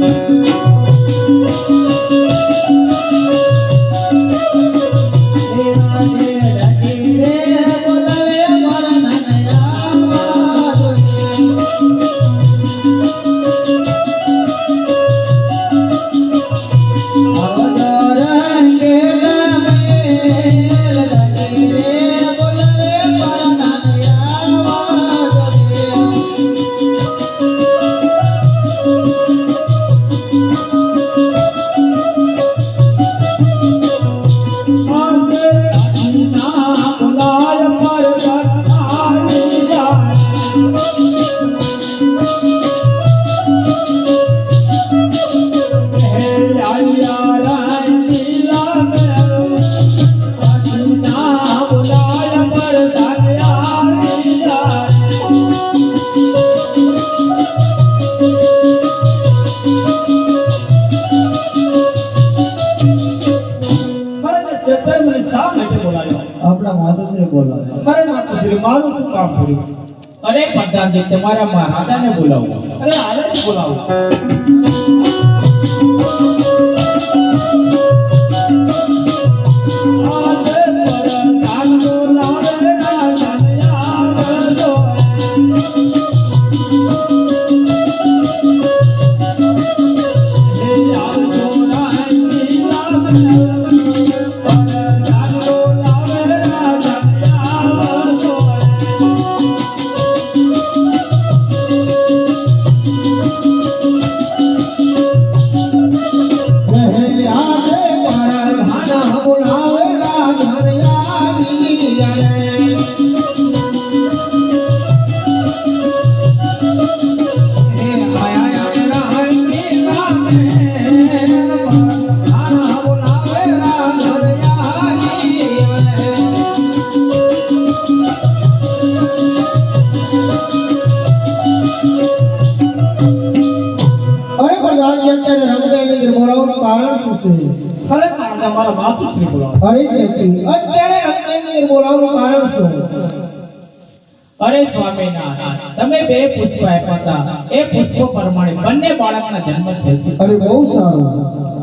શા આપણા માતાશ્રી બોલાવે. અરે માતુશ્રી મારું શું કામ કર્યું. અરે પ્રધાનજી તમારા મહારાજાને બોલાવો. અરે બોલાવું. અરે મારા મારા માતુશ્રી બોલાવો. અરે અત્યારે રંગબેરંગી બોલાવવાનું કારણ શું? અરે સ્વામિનારાયણ, તમે બે પુષ્પ આપ્યા હતા. એ પુષ્પો પ્રમાણે બંને બાળકના જન્મ થયો અરે બહુ સારું.